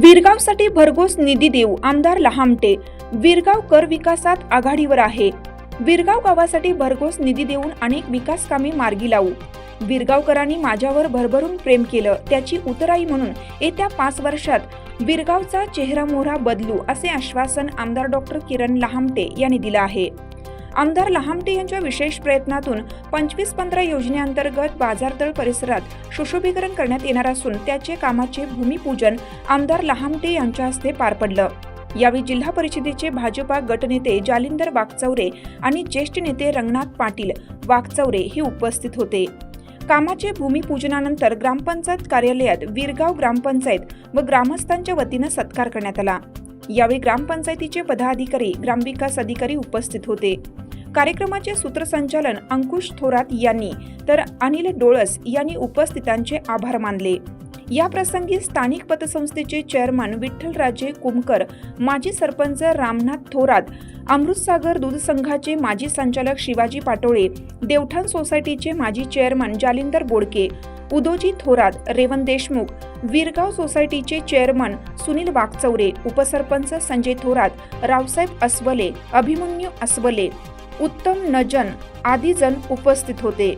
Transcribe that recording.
विरगावसाठी भरघोस निधी देऊ आमदार लहामटे. विरगाव कर विकासात आघाडीवर आहे. विरगाव गावासाठी भरघोस निधी देऊन अनेक विकास कामे मार्गी लावू. विरगावकरांनी माझ्यावर भरभरून प्रेम केलं त्याची उतराई म्हणून येत्या पाच वर्षात विरगावचा चेहरा मोहरा बदलू असे आश्वासन आमदार डॉक्टर किरण लहामटे यांनी दिलं आहे. आमदार लहामटे यांच्या विशेष प्रयत्नातून पंचवीस पंधरा योजनेअंतर्गत बाजारतळ परिसरात सुशोभीकरण करण्यात येणार असून त्याचे कामाचे भूमिपूजन आमदार लहामटे यांच्या हस्ते पार पडलं. यावेळी जिल्हा परिषदेचे भाजपा गटनेते जालिंदर वाकचौरे आणि ज्येष्ठ नेते रंगनाथ पाटील वाकचौरे हे उपस्थित होते. कामाचे भूमिपूजनानंतर ग्रामपंचायत कार्यालयात विरगाव ग्रामपंचायत व ग्रामस्थांच्या वतीनं सत्कार करण्यात आला. यावेळी ग्रामपंचायतीचे पदाधिकारी ग्रामविकास अधिकारी उपस्थित होते. कार्यक्रमाचे सूत्रसंचालन अंकुश थोरात यांनी तर अनिल डोळस यांनी उपस्थितांचे आभार मानले. या प्रसंगी स्थानिक पतसंस्थेचे चेअरमन विठ्ठलराजे कुमकर माजी सरपंच रामनाथ थोरात अमृतसागर दूध संघाचे माजी संचालक शिवाजी पाटोळे देवठाण सोसायटीचे माजी चेअरमन जालिंदर बोडके उदोजी थोरात रेवण देशमुख विरगाव सोसायटीचे चेअरमन सुनील वाघचौरे उपसरपंच संजय थोरात रावसाहेब अस्वले अभिमन्यू अस्वले उत्तम नजन आदी जण उपस्थित होते.